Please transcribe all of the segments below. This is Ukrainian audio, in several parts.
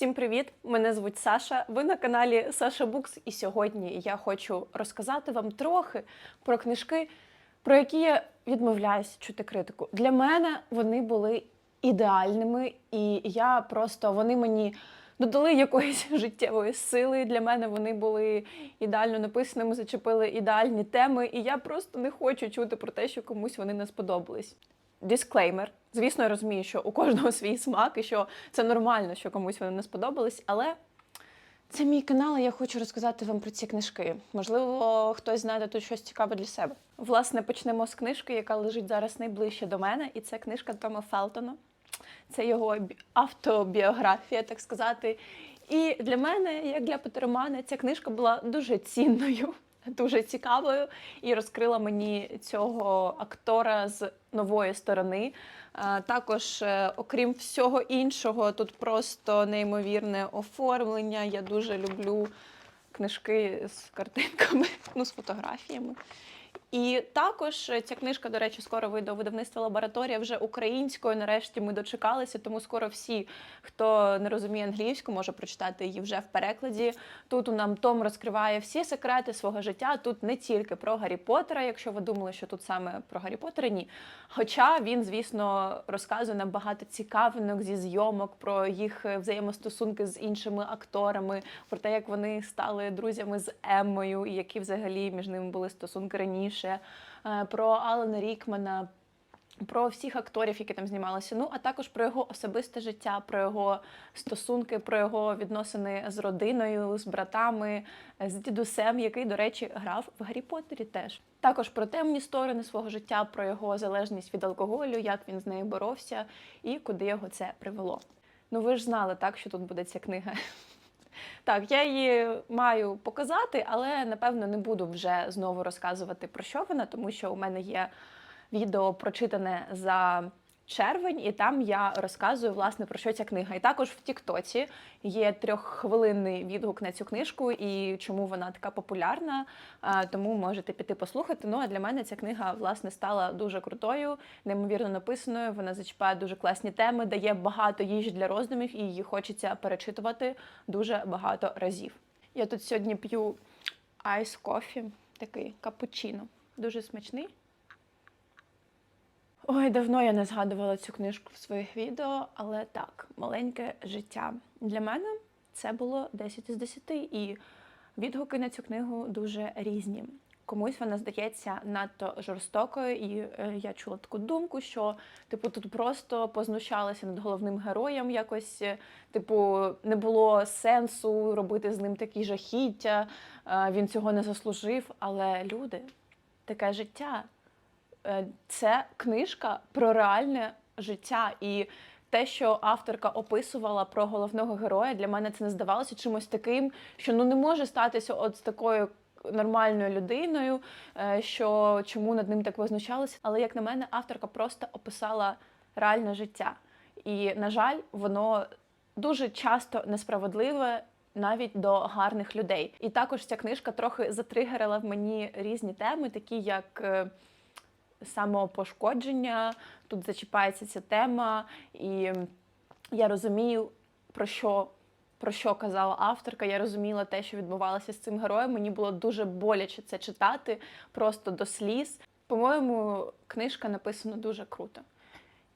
Всім привіт! Мене звуть Саша. Ви на каналі Саша Букс, і сьогодні я хочу розказати вам трохи про книжки, про які я відмовляюсь чути критику. Для мене вони були ідеальними, і я просто вони мені додали якоїсь життєвої сили. Для мене вони були ідеально написаними, зачепили ідеальні теми, і я просто не хочу чути про те, що комусь вони не сподобались. Дисклеймер. Звісно, я розумію, що у кожного свій смак, і що це нормально, що комусь вони не сподобались, але це мій канал, і я хочу розказати вам про ці книжки. Можливо, хтось знайде тут щось цікаве для себе. Власне, почнемо з книжки, яка лежить зараз найближче до мене, і це книжка Тома Фелтона. Це його автобіографія, так сказати. І для мене, як для Петеромана, ця книжка була дуже цінною, дуже цікавою і розкрила мені цього актора з нової сторони. Е, Також, е, окрім всього іншого, тут просто неймовірне оформлення. Я дуже люблю книжки з картинками, ну, з фотографіями. І також е, ця книжка, до речі, скоро вийде у видавництво лабораторія вже українською. Нарешті ми дочекалися, тому скоро всі, хто не розуміє англійську, може прочитати її вже в перекладі. Тут у нам Том розкриває всі секрети свого життя. Тут не тільки про Гаррі Поттера, якщо ви думали, що тут саме про Гаррі Поттера, ні. Хоча він, звісно, розказує нам багато цікавинок зі зйомок про їх е, взаємостосунки з іншими акторами, про те, як вони стали друзями з Еммою, і які взагалі між ними були стосунки раніше, е, про Алана Рікмана. Про всіх акторів, які там знімалися, ну а також про його особисте життя, про його стосунки, про його відносини з родиною, з братами, з дідусем, який, до речі, грав в Гаррі Поттері теж. Також про темні сторони свого життя, про його залежність від алкоголю, як він з нею боровся і куди його це привело. Ну ви ж знали, так, що тут буде ця книга. Так, я її маю показати, але напевно не буду вже знову розказувати про що вона, тому що у мене є відео прочитане за червень, і там я розказую власне про що ця книга. І також в Тіктоці є трьоххвилинний відгук на цю книжку і чому вона така популярна. Тому можете піти послухати. Ну а для мене ця книга власне стала дуже крутою, неймовірно написаною. Вона зачіпає дуже класні теми, дає багато їжі для роздумів, і її хочеться перечитувати дуже багато разів. Я тут сьогодні п'ю айс кофі, такий капучино, дуже смачний. Ой, давно я не згадувала цю книжку в своїх відео, але так, маленьке життя. Для мене це було 10 із 10, і відгуки на цю книгу дуже різні. Комусь вона здається надто жорстокою, і е, я чула таку думку, що типу тут просто познущалися над головним героєм. Якось, е, типу, не було сенсу робити з ним такі жахіття. е, він цього не заслужив. Але люди, таке життя. Е, Це книжка про реальне життя і. Те, що авторка описувала про головного героя, для мене це не здавалося чимось таким, що ну не може статися от з такою нормальною людиною, е, що чому над ним так возмущалися. Але як на мене, авторка просто описала реальне життя. І, на жаль, воно дуже часто несправедливе навіть до гарних людей. І також ця книжка трохи затригерила в мені різні теми, такі як. Самопошкодження. Тут зачіпається ця тема, і я розумію, про що. Про що казала авторка, я розуміла те, що відбувалося з цим героєм. Мені було дуже боляче це читати, просто до сліз. По-моєму, книжка написана дуже круто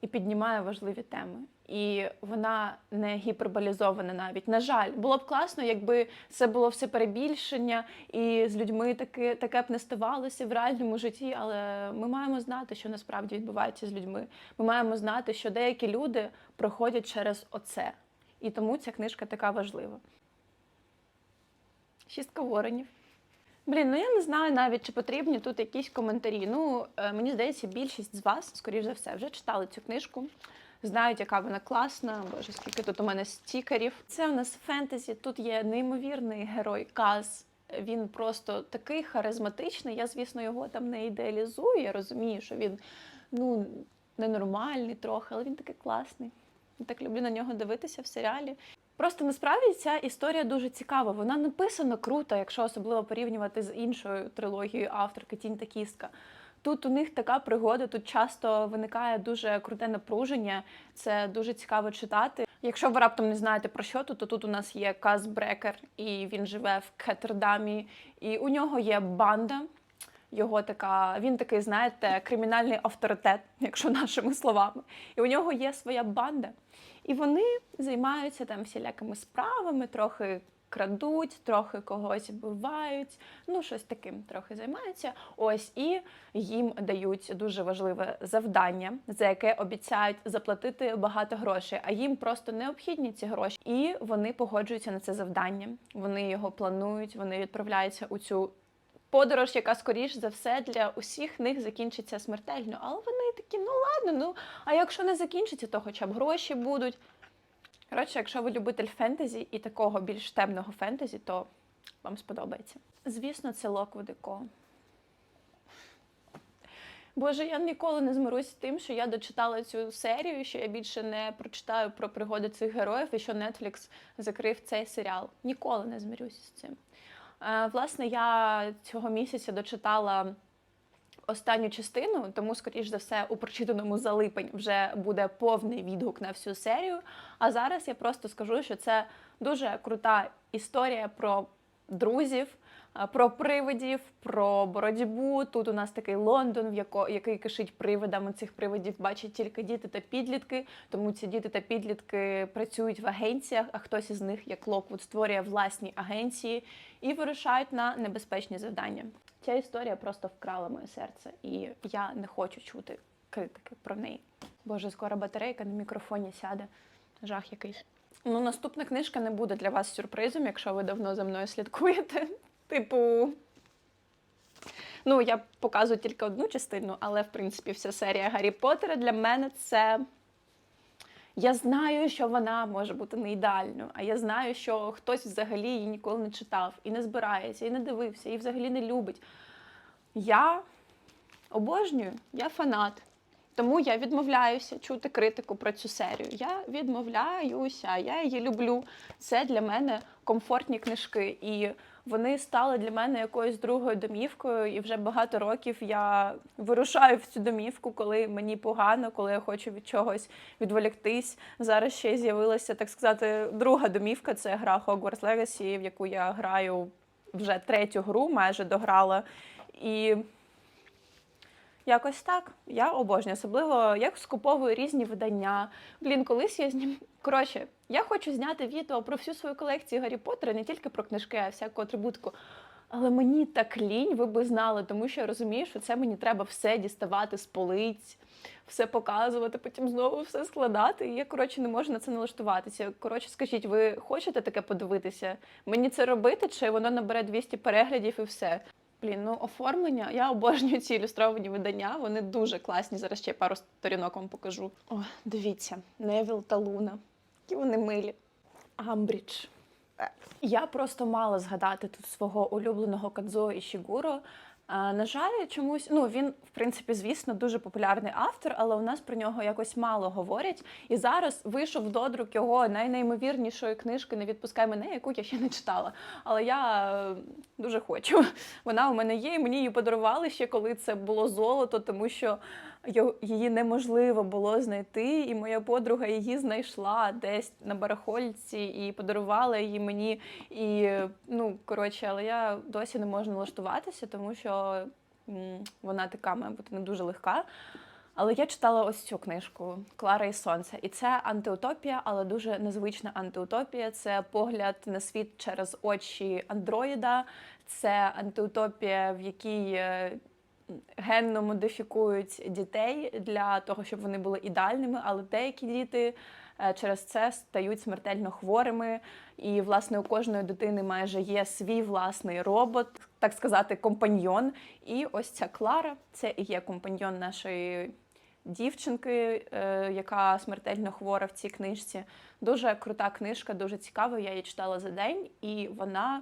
і піднімає важливі теми. І вона не гіперболізована навіть. На жаль, було б класно, якби це було все перебільшення, і з людьми таке, таке б не ставалося в реальному житті. Але ми маємо знати, що насправді відбувається з людьми. Ми маємо знати, що деякі люди проходять через оце. І тому ця книжка така важлива. Шістка воронів. Блін, ну я не знаю навіть, чи потрібні тут якісь коментарі. Ну, е, мені здається, більшість з вас, скоріш за все, вже читали цю книжку. Знають, яка вона класна. Боже, скільки тут у мене стікерів. Це у нас фентезі. Тут є неймовірний герой Каз. Він просто такий харизматичний. Я, звісно, його там не ідеалізую. Я розумію, що він ну, ненормальний трохи, але він такий класний. Я так люблю на нього дивитися в серіалі. Просто насправді ця історія дуже цікава. Вона написана круто, якщо особливо порівнювати з іншою трилогією авторки Тінь та кістка. Тут у них така пригода, тут часто виникає дуже круте напруження. Це дуже цікаво читати. Якщо ви раптом не знаєте про що, то, то тут у нас є Каз Брекер, і він живе в Кеттердамі, і у нього є банда. Його така, він такий, знаєте, кримінальний авторитет, якщо нашими словами. І у нього є своя банда. І вони займаються там всілякими справами, трохи крадуть, трохи когось вбивають, ну щось таким трохи займаються. Ось і їм дають дуже важливе завдання, за яке обіцяють заплатити багато грошей. А їм просто необхідні ці гроші, і вони погоджуються на це завдання. Вони його планують, вони відправляються у цю. Подорож, яка скоріш за все для усіх них закінчиться смертельно. Але вони такі, ну ладно, ну а якщо не закінчиться, то хоча б гроші будуть. Коротше, якщо ви любитель фентезі і такого більш темного фентезі, то вам сподобається. Звісно, це Локвуд Ко. Боже, я ніколи не змирусь з тим, що я дочитала цю серію, що я більше не прочитаю про пригоди цих героїв і що Netflix закрив цей серіал. Ніколи не змирюсь з цим. Е, Власне, я цього місяця дочитала останню частину, тому, скоріш за все, у прочитаному за липень вже буде повний відгук на всю серію. А зараз я просто скажу, що це дуже крута історія про друзів, про привидів, про боротьбу. Тут у нас такий Лондон, в яко, який кишить привидами. Цих привидів бачать тільки діти та підлітки. Тому ці діти та підлітки працюють в агенціях, а хтось із них, як Локвуд, створює власні агенції і вирушають на небезпечні завдання. Ця історія просто вкрала моє серце, і я не хочу чути критики про неї. Боже, скоро батарейка на мікрофоні сяде. Жах якийсь. Ну, наступна книжка не буде для вас сюрпризом, якщо ви давно за мною слідкуєте. Типу. Ну, я показую тільки одну частину, але в принципі вся серія Гаррі Поттера для мене це. Я знаю, що вона може бути не ідеальною, а я знаю, що хтось взагалі її ніколи не читав і не збирається, і не дивився, і взагалі не любить. Я обожнюю, я фанат. Тому я відмовляюся чути критику про цю серію. Я відмовляюся, я її люблю. Це для мене комфортні книжки. І вони стали для мене якоюсь другою домівкою. І вже багато років я вирушаю в цю домівку, коли мені погано, коли я хочу від чогось відволіктись. Зараз ще з'явилася, так сказати, друга домівка це гра Hogwarts Legacy, в яку я граю вже третю гру, майже дограла. І Якось так. Я обожнюю, особливо як скуповую різні видання. Блін, колись я знім. Коротше, я хочу зняти відео про всю свою колекцію Гаррі Поттера, не тільки про книжки, а всяку атрибутику. Але мені так лінь, ви би знали, тому що я розумію, що це мені треба все діставати з полиць, все показувати, потім знову все складати. І я, коротше, не можу на це налаштуватися. Коротше, скажіть, ви хочете таке подивитися? Мені це робити, чи воно набере 200 переглядів і все? Блін, ну оформлення. Я обожнюю ці ілюстровані видання. Вони дуже класні. Зараз ще пару сторінок вам покажу. О, дивіться, Невіл та Луна. Які вони милі. Амбрідж. Я просто мала згадати тут свого улюбленого Кадзо Ішігуро. На жаль, чомусь, ну він, в принципі, звісно, дуже популярний автор, але у нас про нього якось мало говорять. І зараз вийшов додрук його найнеймовірнішої книжки Не відпускай мене, яку я ще не читала. Але я е, дуже хочу. Вона у мене є, і мені її подарували ще коли це було золото, тому що її неможливо було знайти, і моя подруга її знайшла десь на барахольці і подарувала її мені. І ну коротше, але я досі не можу налаштуватися, тому що вона така має бути не дуже легка. Але я читала ось цю книжку Клара і Сонце. І це антиутопія, але дуже незвична антиутопія. Це погляд на світ через очі андроїда. Це антиутопія, в якій е, генно модифікують дітей для того, щоб вони були ідеальними, але деякі діти е, через це стають смертельно хворими. І, власне, у кожної дитини майже є свій власний робот, так сказати, компаньйон. І ось ця Клара це і є компаньйон нашої дівчинки, е, яка смертельно хвора в цій книжці. Дуже крута книжка, дуже цікава. Я її читала за день, і вона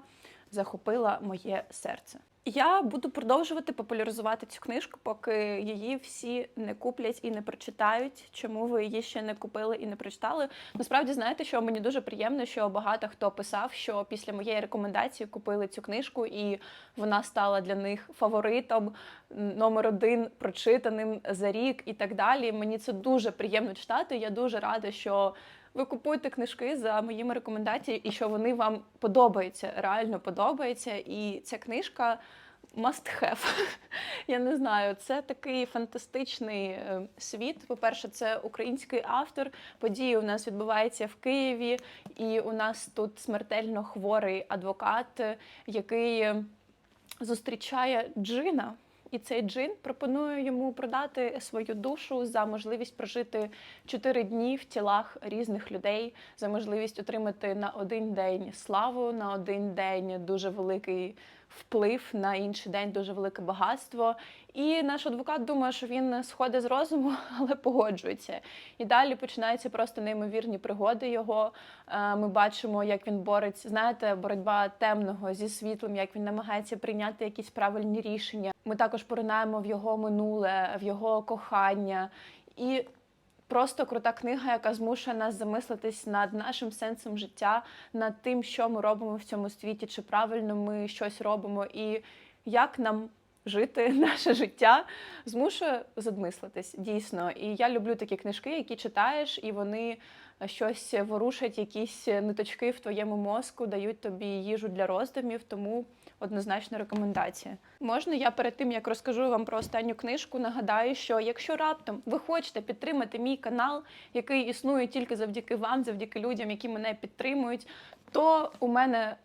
захопила моє серце. Я буду продовжувати популяризувати цю книжку, поки її всі не куплять і не прочитають. Чому ви її ще не купили і не прочитали? Насправді знаєте, що мені дуже приємно, що багато хто писав, що після моєї рекомендації купили цю книжку, і вона стала для них фаворитом номер один прочитаним за рік і так далі. Мені це дуже приємно читати. Я дуже рада, що ви купуєте книжки за моїми рекомендаціями, і що вони вам подобаються, реально подобаються. І ця книжка must have. Я не знаю, це такий фантастичний е, світ. По-перше, це український автор. Події у нас відбуваються в Києві, і у нас тут смертельно хворий адвокат, який е, зустрічає джина. І цей джин пропонує йому продати свою душу за можливість прожити 4 дні в тілах різних людей, за можливість отримати на один день славу, на один день дуже великий вплив, на інший день дуже велике багатство. І наш адвокат думає, що він сходить з розуму, але погоджується. І далі починаються просто неймовірні пригоди його. Е, Ми бачимо, як він бореться, знаєте, боротьба темного зі світлом, як він намагається прийняти якісь правильні рішення. Ми також поринаємо в його минуле, в його кохання. І просто крута книга, яка змушує нас замислитись над нашим сенсом життя, над тим, що ми робимо в цьому світі, чи правильно ми щось робимо, і як нам жити наше життя, змушує задмислитись дійсно. І я люблю такі книжки, які читаєш, і вони щось ворушать, якісь ниточки в твоєму мозку, дають тобі їжу для роздумів, тому однозначно рекомендація. Можна я перед тим як розкажу вам про останню книжку, нагадаю, що якщо раптом ви хочете підтримати мій канал, який існує тільки завдяки вам, завдяки людям, які мене підтримують, то у мене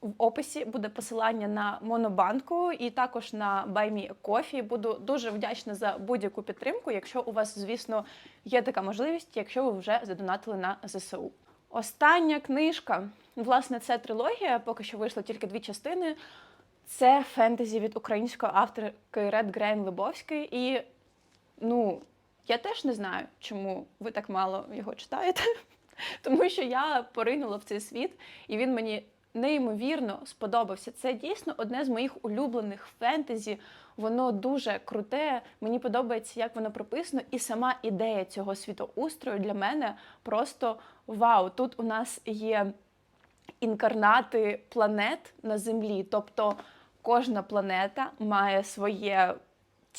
в описі буде посилання на Монобанку і також на BuyMeCoffee. Буду дуже вдячна за будь-яку підтримку, якщо у вас, звісно, є така можливість, якщо ви вже задонатили на ЗСУ. Остання книжка, власне, це трилогія, поки що вийшло тільки дві частини. Це фентезі від української авторки Ред Грейн Лебовської. І ну, я теж не знаю, чому ви так мало його читаєте. Тому що я поринула в цей світ, і він мені неймовірно сподобався. Це дійсно одне з моїх улюблених фентезі. Воно дуже круте. Мені подобається, як воно прописано, і сама ідея цього світоустрою для мене просто вау. Тут у нас є інкарнати планет на Землі, тобто кожна планета має своє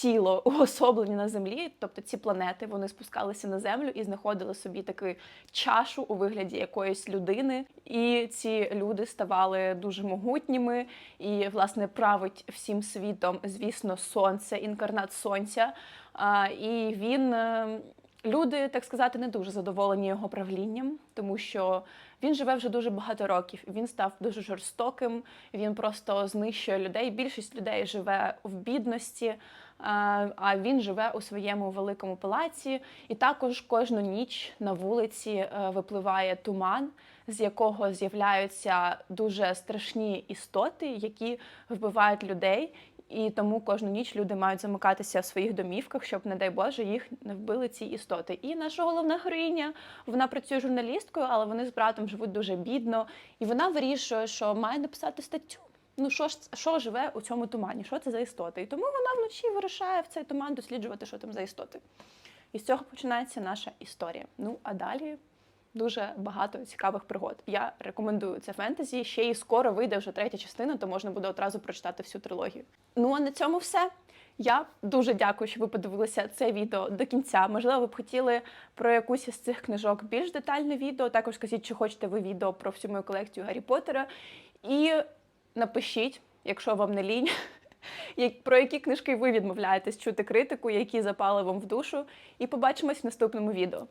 тіло уособлення на землі, тобто ці планети вони спускалися на землю і знаходили собі таку чашу у вигляді якоїсь людини. І ці люди ставали дуже могутніми. І, власне, править всім світом, звісно, сонце, інкарнат сонця. І він. Е, Люди, так сказати, не дуже задоволені його правлінням, тому що він живе вже дуже багато років. Він став дуже жорстоким. Він просто знищує людей. Більшість людей живе в бідності, а а він живе у своєму великому палаці. І також кожну ніч на вулиці е, випливає туман, з якого з'являються дуже страшні істоти, які вбивають людей. І тому кожну ніч люди мають замикатися в своїх домівках, щоб, не дай Боже, їх не вбили ці істоти. І наша головна героїня вона працює журналісткою, але вони з братом живуть дуже бідно, і вона вирішує, що має написати статтю. Ну що ж що живе у цьому тумані? Що це за істоти? І тому вона вночі вирушає в цей туман досліджувати, що там за істоти. І з цього починається наша історія. Ну а далі дуже багато цікавих пригод. Я рекомендую це фентезі. Ще й скоро вийде вже третя частина, то можна буде одразу прочитати всю трилогію. Ну а на цьому все. Я дуже дякую, що ви подивилися це відео до кінця. Можливо, ви б хотіли про якусь із цих книжок більш детальне відео. Також скажіть, чи хочете ви відео про всю мою колекцію Гаррі Поттера. І напишіть, якщо вам не лінь, про які книжки ви відмовляєтесь чути критику, які запали вам в душу. І побачимось в наступному відео.